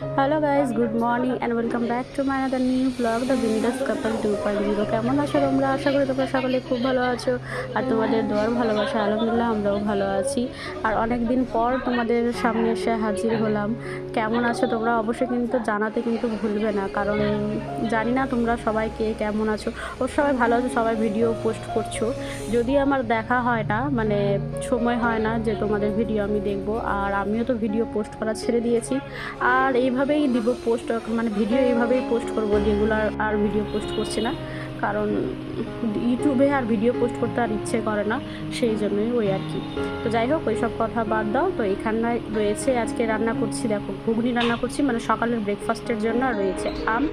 Hello guys good morning and welcome back to my other new blog the Bindaas couple two point zero কেমন আছো তোমরা? আশা করি তোমরা সকলে খুব ভালো আছো আর তোমাদের দোয়ার ভালোবাসা, আলহামদুলিল্লাহ আমরাও ভালো আছি। আর অনেক দিন পর তোমাদের সামনে এসে হাজির হলাম। কেমন আছো তোমরা? অবশ্যই কিন্তু জানাতে কিন্তু ভুলবে না, কারণ জানি না তোমরা সবাই কে, কেমন আছো? ওর সবাই ভালো আছো, সবাই ভিডিও পোস্ট করছ। যদি আমার দেখা হয় না মানে সময় হয় না যে তোমাদের ভিডিও আমি দেখব, আর আমিও তো ভিডিও পোস্ট করা ছেড়ে দিয়েছি। আর এইভাবেই দিব পোস্ট মানে ভিডিও এইভাবেই পোস্ট করব, যেগুলো আর ভিডিও পোস্ট করছি না। কারণ ইউটিউবে আর ভিডিও পোস্ট করতে আর ইচ্ছে করে না, সেই জন্যই ওই আর কি। তো যাই হোক ওই সব কথা বাদ দাও। তো এখানটায় রয়েছে, আজকে রান্না করছি, দেখো, ঘুগনি রান্না করছি মানে সকালের ব্রেকফাস্টের জন্য রয়েছে আম।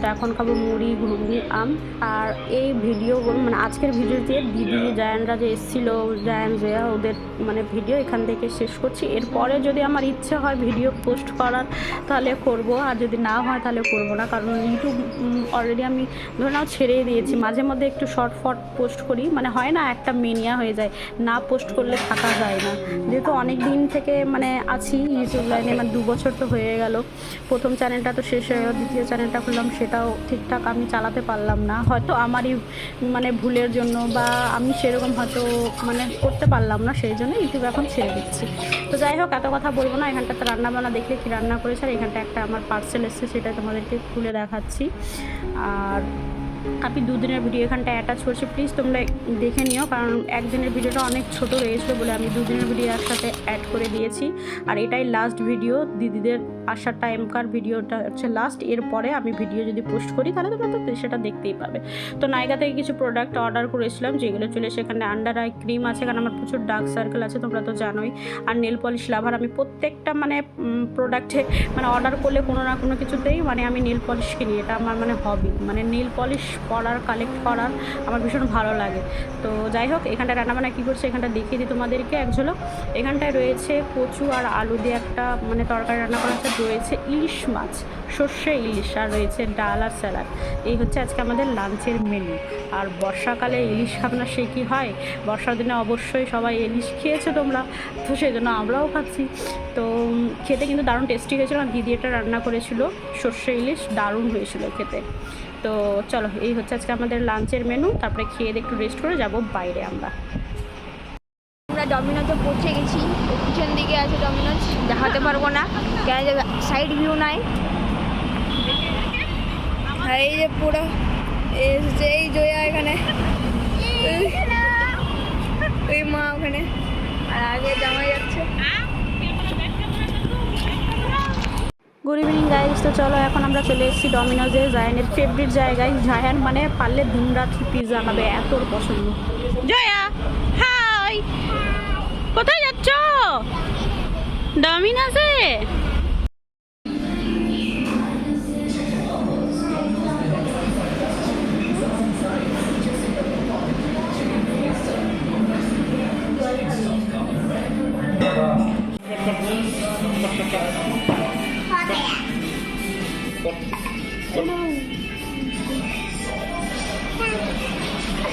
তো এখন খাব মুড়ি, ঘুগনি, আম। আর এই ভিডিও মানে আজকের ভিডিওতে দিদি, জায়ানরা যে এসেছিল, জায়ান, জয়া, ওদের মানে ভিডিও এখান থেকে শেষ করছি। এরপরে যদি আমার ইচ্ছে হয় ভিডিও পোস্ট করার, তাহলে করব। আর যদি না হয়, তাহলে করব না। কারণ ইউটিউব অলরেডি আমি ধরে নাও ছেড়েই দিয়েছি। মাঝে মধ্যে একটু শর্ট ফট পোস্ট করি মানে হয় না একটা মেনিয়া হয়ে যায়, না পোস্ট করলে থাকা যায় না। যেহেতু অনেক দিন থেকে মানে আছি ইউটিউব লাইনে মানে দু বছর তো হয়ে গেল। প্রথম চ্যানেলটা তো শেষ হয়ে দ্বিতীয় চ্যানেলটা খুললাম, সেটাও ঠিকঠাক আমি চালাতে পারলাম না। হয়তো আমারই মানে ভুলের জন্য বা আমি সেরকম হয়তো মানে করতে পারলাম না, সেই জন্য ইউটিউব এখন ছেড়ে দিচ্ছি। তো যাই হোক, এত কথা বলব না, এখানটাতে রান্না বান্না দেখলে কি রান্না করেছে, আর এখানটা একটা আমার পার্সেল এসেছে, সেটা তোমাদেরকে খুলে দেখাচ্ছি। আর আমি দুদিনের ভিডিও এখানটা অ্যাটাচ করছি। প্লিজ তোমরা দেখে নিও, কারণ একদিনের ভিডিওটা অনেক ছোট রয়েছিল বলে আমি দুদিনের ভিডিও একসাথে অ্যাড করে দিয়েছি। আর এটাই লাস্ট ভিডিও দিদিদের আসার টাইমকার ভিডিওটা হচ্ছে লাস্ট এরপরে আমি ভিডিও যদি পোস্ট করি, তাহলে তোমরা তো সেটা দেখতেই পাবে। তো নাইকা থেকে কিছু প্রোডাক্ট অর্ডার করেছিলাম, যেগুলো চলে সেখানে আন্ডার আই ক্রিম আছে, কারণ আমার প্রচুর ডার্ক সার্কেল আছে, তোমরা তো জানোই। আর নেল পলিশ লাভার আমি প্রত্যেকটা মানে প্রোডাক্টে মানে অর্ডার করলে কোনো না কোনো কিছুতেই মানে আমি নীল পলিশ কিনি। এটা আমার মানে হবি মানে নীল পলিশ করার কালেক্ট করার আমার ভীষণ ভালো লাগে। তো যাই হোক, এখানটায় রান্নাবান্না কী করছে, এখানটা দেখিয়ে দিই তোমাদেরকে। এক এখানটায় রয়েছে কচু আর আলু দিয়ে একটা মানে তরকারি রান্না করা রয়েছে ইলিশ মাছ, সর্ষে ইলিশ আর রয়েছে ডাল আর স্যালাড। এই হচ্ছে আজকে আমাদের লাঞ্চের মেনু আর বর্ষাকালে ইলিশ না সে কি হয়? বর্ষার দিনে অবশ্যই সবাই ইলিশ খেয়েছো তোমরা। তো সেই জন্য আমরাও খাচ্ছি। তো খেতে কিন্তু দারুণ টেস্টি হয়েছিল। আর দিদি এটা রান্না করেছিল। সর্ষে ইলিশ দারুণ হয়েছিল খেতে। তো চলো, এই হচ্ছে আজকে আমাদের লাঞ্চের মেনু তারপরে খেয়ে একটু রেস্ট করে যাব বাইরে আমরা। আমরা ডমিনোজে পৌঁছে গেছি। পিছন দিকে আছে ডমিনোজ দেখাতে পারব না। কেন যে সাইড ভিউ নাই। এই যে পুরো এসেছে এই জয়া এখানে। এই মা ওখানে। আর আগে জামাই যাচ্ছে। গুড ইভিনিং গাইজ তো চলো এখন আমরা চলে এসেছি ডমিনোজে জায়ানের ফেভারিট জায়গায়। জায়ান মানে পারলে দিন রাত পিৎজা খাবে এত পছন্দ। জয়া হাই কোথায় যাচ্ছ ডমিনোজে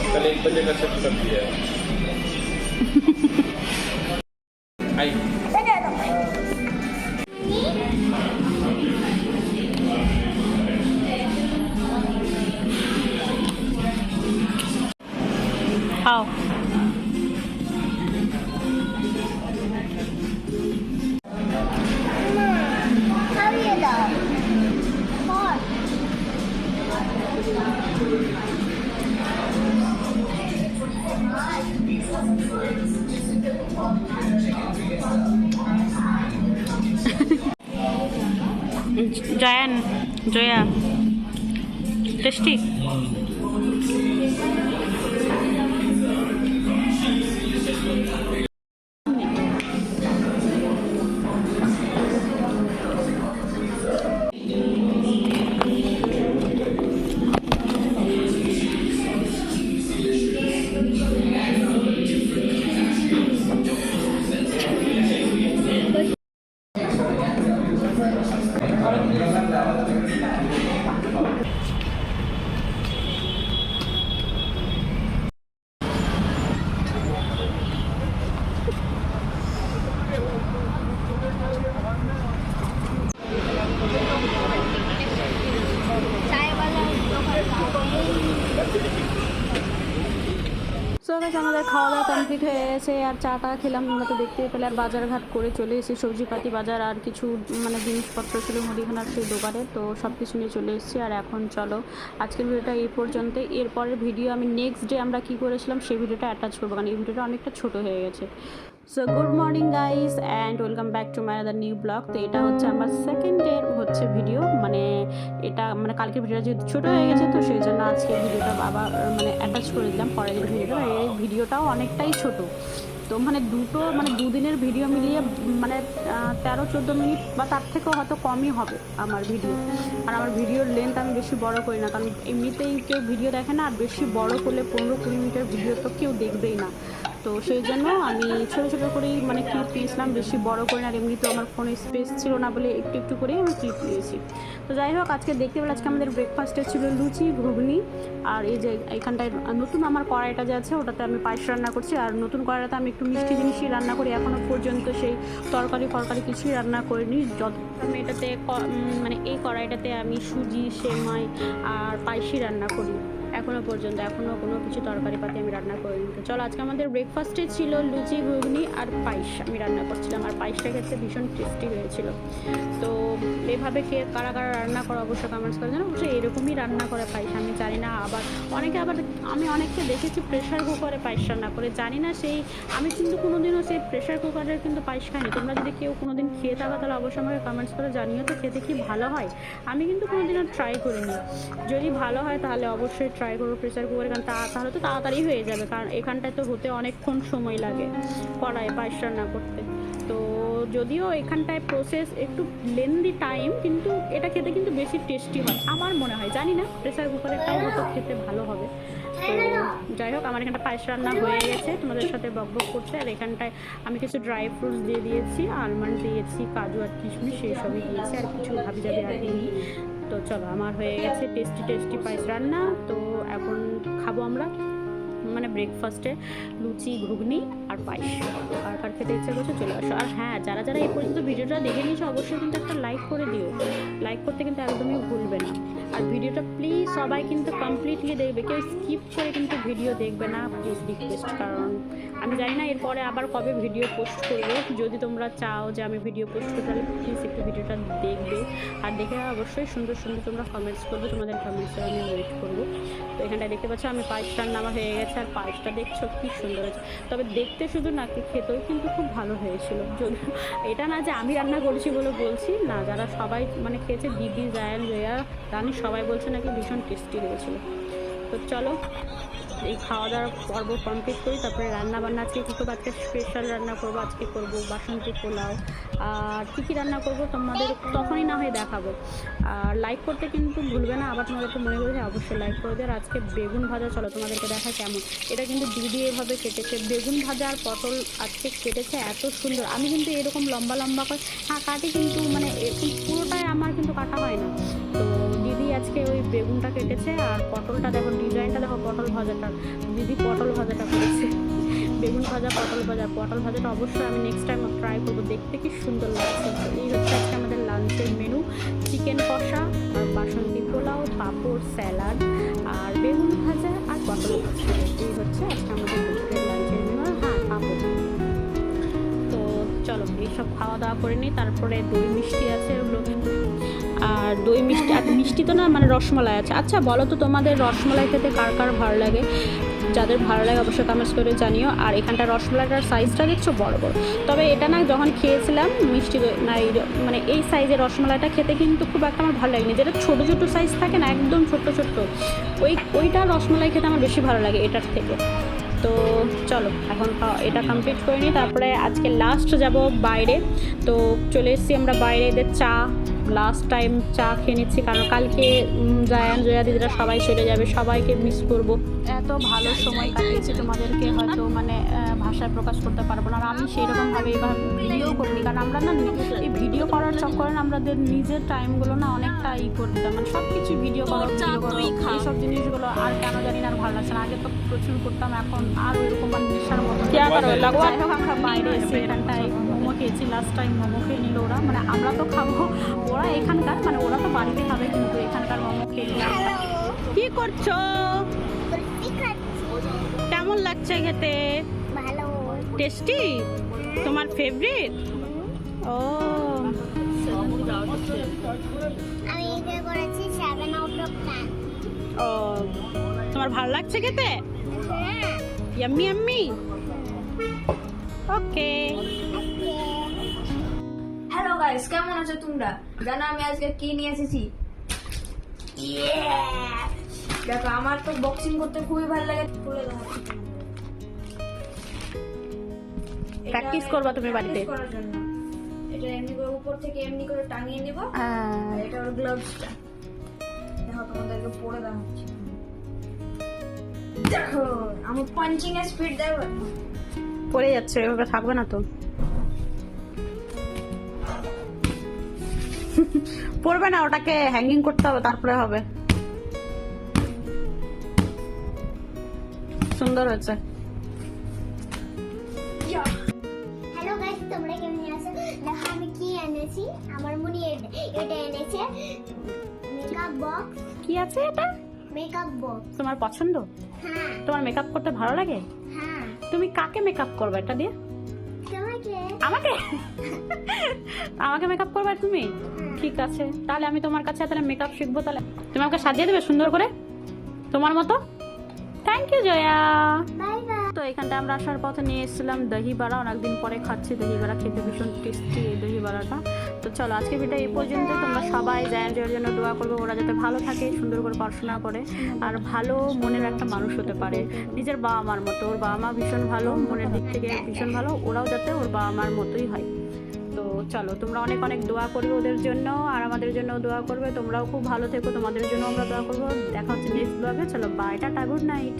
कल एक बजे का शिफ्ट कर दिया জায়ান জয়া টেস্টি আমাদের খাওয়া দাওয়া কমপ্লিট হয়ে গেছে, আর চাটা খেলাম, আমরা তো দেখতেই পেলে, আর বাজার ঘাট করে চলে এসেছি, সবজিপাতি বাজার, আর কিছু মানে জিনিসপত্র ছিল মুদিখানার সেই দোকানে, তো সব কিছু নিয়ে চলে এসেছি, আর এখন চলো, আজকের ভিডিওটা এই পর্যন্ত এরপরের ভিডিও আমি নেক্সট ডে আমরা কী করেছিলাম, সেই ভিডিওটা অ্যাটাচ করব, কারণ এই ভিডিওটা অনেকটা ছোট হয়ে গেছে। So good morning guys and welcome back to my other new blog তো এটা হচ্ছে আমার সেকেন্ড ডের হচ্ছে ভিডিও মানে এটা মানে কালকের ভিডিওটা যেহেতু ছোটো হয়ে গেছে, তো সেই জন্য আজকে ভিডিওটা বাবা মানে অ্যাটাচ করে দিলাম পরের দিন ভিডিওটা এই ভিডিওটাও অনেকটাই ছোট। তো মানে দুটো মানে দুদিনের ভিডিও মিলিয়ে মানে তেরো, চোদ্দ মিনিট বা তার থেকেও হয়তো কমই হবে আমার ভিডিও আর আমার ভিডিওর লেন্থ আমি বেশি বড় করি না, কারণ এমনিতেই কেউ ভিডিও দেখে না, আর বেশি বড় করলে পনেরো কুড়ি মিনিটের ভিডিও তো কেউ দেখবেই না। তো সেই জন্য আমি ছোটো ছোটো করেই মানে ক্লিপ নিয়েছিলাম বেশি বড় করে না এমনি তো আমার ফোনে স্পেস ছিল না বলে একটু একটু করেই আমি ক্লিপ নিয়েছি তো যাই হোক, আজকে দেখতে পেলে আজকে আমাদের ব্রেকফাস্টে ছিল লুচি, ঘুগনি, আর এই যে এইখানটায় নতুন আমার কড়াইটা যে আছে, ওটাতে আমি পায়েস রান্না করছি, আর নতুন কড়াইটাতে আমি একটু মিষ্টি জিনিসই রান্না করি। এখনও পর্যন্ত সেই তরকারি, ফরকারি কিছুই রান্না করিনি। যত আমি এটাতে মানে এই কড়াইটাতে আমি সুজি, সেমাই আর পায়েসই রান্না করি। এখনও পর্যন্ত এখনও কোনো কিছু তরকারি পাতি আমি রান্না করিনি। তো চলো, আজকে আমাদের ব্রেকফাস্টে ছিল লুচি, ঘুগনি আর পায়েস। আমি রান্না করছিলাম আর পায়েসটা খেতে ভীষণ টেস্টি হয়েছিল। তো এভাবে কে, কারা কারা রান্না করে অবশ্যই কমেন্টস করে জানো অবশ্যই এরকমই রান্না করে পায়েস, আমি জানি না, আবার অনেকে আবার, আমি অনেককে দেখেছি প্রেশার কুকারে পায়েস রান্না করে। জানি না সেই, আমি কিন্তু কোনোদিনও সেই প্রেশার কুকারের কিন্তু পায়েস খাইনি। তোমরা যদি কেউ কোনোদিন খেয়ে থাকো, তাহলে অবশ্যই আমাকে কমেন্টস করে জানিও তো খেতে কি ভালো হয়। আমি কিন্তু কোনোদিনও ট্রাই করিনি। যদি ভালো হয়, তাহলে অবশ্যই ট্রাই করব প্রেশার কুকারে কারণ তাহলে তো তাড়াতাড়ি হয়ে যাবে। কারণ এখানটায় তো হতে অনেকক্ষণ সময় লাগে কড়াই পায়েস রান্না করতে। তো যদিও এখানটায় প্রসেস একটু লেন্দি টাইম কিন্তু এটা খেতে কিন্তু বেশি টেস্টি হয়, আমার মনে হয়। জানি না প্রেসার কুকারেরটাও হয়তো খেতে ভালো হবে। তো যাই হোক, আমার এখানটা পায়েস রান্না হয়ে গেছে। তোমাদের সাথে বকবক করতে আর এখানটায় আমি কিছু ড্রাই ফ্রুটস দিয়ে দিয়েছি আলমন্ড দিয়েছি, কাজু আর কিশমিশ সেই সবই দিয়েছি। আর কিছু ভাবি যাবে আর তো চলো, আমার হয়ে গেছে টেস্টি টেস্টি পায়েস রান্না। তো এখন খাব আমরা মানে ব্রেকফাস্টে লুচি, ঘুগনি আর পায়েস। আর কার খেতে ইচ্ছা করছে চলে আসো। আর হ্যাঁ যারা যারা এই পর্যন্ত ভিডিওটা দেখে নিয়েছে, অবশ্যই কিন্তু একটা লাইক করে দিও। লাইক করতে কিন্তু একদমই ভুলবে না। আর ভিডিওটা প্লিজ সবাই কিন্তু কমপ্লিটলি দেখবে। কেউ স্কিপ করে কিন্তু ভিডিও দেখবে না প্লিজ রিকোয়েস্ট কারণ আমি জানি না এরপরে আবার কবে ভিডিও পোস্ট করব। যদি তোমরা চাও যে আমি ভিডিও পোস্ট করি তাহলে প্লিজ একটু ভিডিওটা দেখবে। আর দেখে অবশ্যই সুন্দর সুন্দর তোমরা কমেন্টস করবে, তোমাদের কমেন্টসে আমি ওয়েট করব। তো এখানটায় দেখতে পাচ্ছ, আমি পায়েস রান্না আমার হয়ে গেছে, আর পায়েসটা দেখছ কি সুন্দর হয়েছে। তবে দেখতে শুধু না খেতেও কিন্তু খুব ভালো হয়েছিল। যদি এটা না যে আমি রান্না করেছি বলে বলছি, না, যারা সবাই মানে খেয়েছে, দিদি, জায়ান, জয়া, রানি সবাই বলছে নাকি ভীষণ টেস্টি হয়েছিল তো চলো, এই খাওয়া দাওয়ার পর্ব কমপ্লিট করি, তারপরে রান্না বান্না আজকে কী করব আজকে স্পেশাল রান্না করব, আজকে করব বাসন্তী পোলাও। আর কী কী রান্না করব তোমাদের তখনই না হয় দেখাবো। আর লাইক করতে কিন্তু ভুলবে না, আবার তোমাদেরকে মনে করি যে অবশ্যই লাইক করে দেবে আর আজকে বেগুন ভাজা, চলো তোমাদেরকে দেখা কেমন। এটা কিন্তু দিদি এভাবে কেটেছে। বেগুন ভাজা আর পটল আজকে কেটেছে, এত সুন্দর। আমি কিন্তু এরকম লম্বা লম্বা করে হ্যাঁ কাটি কিন্তু মানে এরকম পুরোটাই আমার কিন্তু কাটা হয় না। তো আজকে ওই বেগুনটা কেটেছে আর পটলটা দেখো ডিজাইনটা দেখো, পটল ভাজাটা। দিদি পটল ভাজাটা করেছে। বেগুন ভাজা, পটল ভাজা। পটল ভাজাটা অবশ্যই আমি নেক্সট টাইম ট্রাই করব। দেখতে কি সুন্দর লাগছে। এই হচ্ছে আজকে আমাদের লাঞ্চের মেনু চিকেন কষা আর বাসন্তী পোলাও, পাঁপড় স্যালাড আর বেগুন ভাজা আর পটল ভাজা। এই হচ্ছে আজকে আমাদের দুপুরের হ্যাঁ তো চলো, এইসব খাওয়া দাওয়া করে নিই। তারপরে দই মিষ্টি আছে ওগুলো। আর দই মিষ্টি, আর মিষ্টি তো না মানে রসমালাই আছে। আচ্ছা বলো তো তোমাদের রসমালাই খেতে কার কার ভালো লাগে? যাদের ভালো লাগে অবশ্যই কমেন্টস করে জানিও। আর এখানটা রসমালাইটার সাইজটা দেখছ? বড় বড়। তবে এটা না যখন খেয়েছিলাম মিষ্টি না এই মানে এই সাইজের রসমালাইটা খেতে কিন্তু খুব একটা আমার ভালো লাগেনি। যেটা ছোটো ছোটো সাইজ থাকে না, একদম ছোট্ট ছোট্ট, ওই, ওইটা রসমালাই খেতে আমার বেশি ভালো লাগে এটার থেকে। তো চলো, এখন এটা কমপ্লিট করে নিই। তারপরে আজকে লাস্ট যাব বাইরে। তো চলে এসেছি আমরা বাইরে এদের চা লাস্ট টাইম চা খেয়ে নিচ্ছি কারণ কালকে জায়ান জয়া দিদিরা সবাই চলে যাবে সবাইকে মিস করব। এত ভালো সময় কাটিয়েছি তোমাদেরকে হয়তো মানে ভাষায় প্রকাশ করতে পারব না। আর আমি সেই রকমভাবে এবার ভিডিও করিনি কারণ আমরা না এই ভিডিও করার চক্করে আমাদের নিজের টাইমগুলো না অনেকটা ই করে দিতাম। মানে সব কিছু ভিডিও করো ভিডিও করো এইসব জিনিসগুলো আর কেন জানি না আর ভালো লাগছে না। আগে তো প্রচুর করতাম এখন আর ওইরকম মানে নেশার মতো আমরা বাইরে এসে এখানটায় মোমো খেয়েছি লাস্ট টাইম মোমো খেয়ে নিল ওরা। মানে আমরা তো খাব ওরা এখানকার মানে ওরা তো বাড়িতে খাবে কিন্তু এখানকার মোমো খেয়ে কি করছ? কেমন লাগছে খেতে? ভালো। টেস্টি? তোমার ফেভারিট ও। আমি এটা করেছি সেভেন আউট অফ টেন ও। তোমার ভালো লাগছে খেতে? হ্যাঁ। Yummy yummy okay hello guys কেমন আছো তোমরা? জানো আমি আজকে কি নিয়ে এসেছি? দেখো আমার তো বক্সিং করতে খুবই ভালো লাগে। প্র্যাকটিস করবা তুমি বাড়িতে। এটা এমনি করে উপর থেকে এমনি করে টাঙিয়ে নিব। এটা ওর গ্লাভসটা দেখো তোমাদেরকে পরে দেওয়া হচ্ছে দেখো আমার পাঞ্চিং এর স্পিড দেখো পড়ে যাচ্ছে এভাবে থাকবে না তো। পড়বে না ওটাকে হ্যাঙ্গিং করতে হবে তারপরে হবে। সুন্দর হয়েছে। হ্যালো গাইস তোমরা কেমন আছো? দেখো আমি কি এনেছি? আমার মনি এটা এনেছে। মেকআপ বক্স কি আছে এটা? মেকআপ বক্স তোমার পছন্দ? হ্যাঁ। তোমার মেকআপ করতে ভালো লাগে? হ্যাঁ। তুমি কাকে মেকআপ করবে এটা দিয়ে? আমাকে? আমাকে মেকআপ করবে তুমি? ঠিক আছে। তাহলে আমি তোমার কাছে তাহলে মেকআপ শিখব তাহলে। তুমি আমাকে সাজিয়ে দেবে সুন্দর করে? তোমার মতো? থ্যাংক ইউ জয়া তো এখানটা আমরা আসার পথে নিয়ে এসেছিলাম দহি বাড়া অনেকদিন পরে খাচ্ছি দহি বাড়া খেতে ভীষণ টেস্টি এই দহি বাড়াটা তো চলো আজকে ভিডিও এই পর্যন্ত তোমরা সবাই জায়ান্টের জন্য দোয়া করবে, ওরা যাতে ভালো থাকে, সুন্দর করে পড়াশোনা করে। আর ভালো মনের একটা মানুষ হতে পারে। নিজের বাবা মার মতো, ওর বাবা মা ভীষণ ভালো, মনের দিক থেকে ভীষণ ভালো, ওরাও যাতে ওর বাবা মার মতোই হয়। তো চলো, তোমরা অনেক অনেক দোয়া করবে ওদের জন্য, আর আমাদের জন্য দোয়া করবে। তোমরাও খুব ভালো থেকো, তোমাদের জন্য আমরা দোয়া করব। দেখা হচ্ছে নেক্সট ব্লগে চলো বাই টাটা গুড নাইট